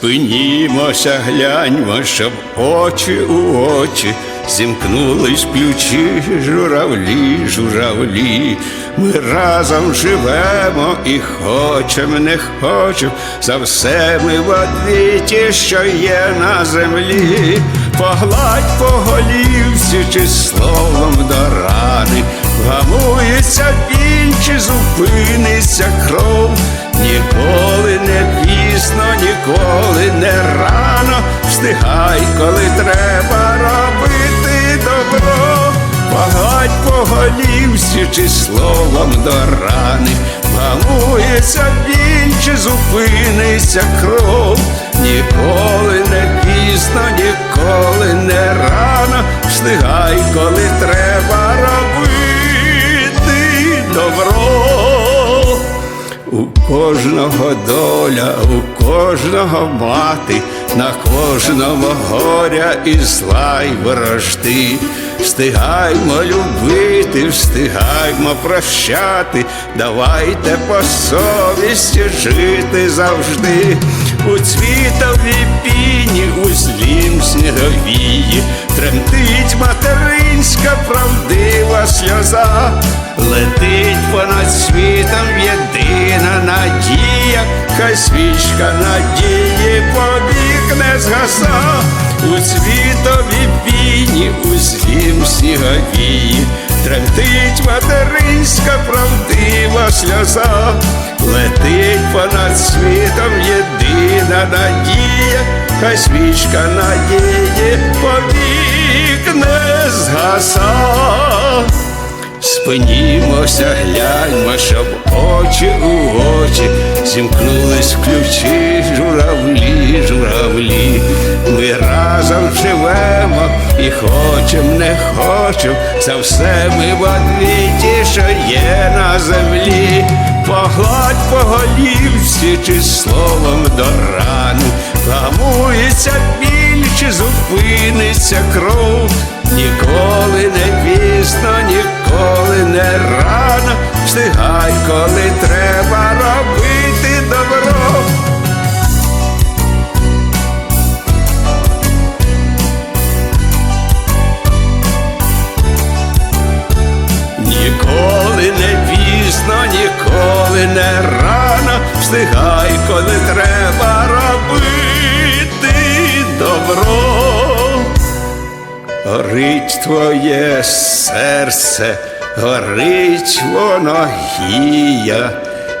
Спинімося, гляньмо, щоб очі у очі зімкнулись ключі, журавлі, журавлі. Ми разом живемо і хочем, не хочем, за все ми в одвіті, що є на землі. Погладь по голівці чи словом до рани, вгамується біль, чи зупиниться кров. Коли треба робити добро. Погладь по чи словом до рани, вгамується біль, чи зупиниться кров. Ніколи не пізно, ніколи не рано. Встигай, коли треба робити добро. У кожного доля, у кожного мати, на кожному горя і зла й ворожди. Встигаймо любити, встигаймо прощати, давайте по совісті жити завжди. У цвітовій піні, у злім сніговії, тремтить материнська правдива сльоза, летить понад світом єдина надія, хай свічка надії побіг не згаса, у цвітовій піні, у злім сніговії, тремтить материнська правдива сльоза, летить понад світом єдина надія, хай свічка надії побіг не згаса. Спинімося, гляньмо, щоб очі у очі зімкнулись в ключі, і хочем, не хочем, за все ми в одвіті, що є на землі. Погладь по голівці чи словом до рани, гамується біль, чи зупиниться кров. Ніколи не пізно, ніколи не рано, встигай, коли не рано, встигай, коли треба робити добро. Горить твоє серце, горить воно гія,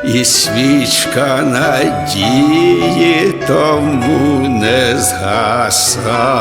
і свічка надії тому не згаса.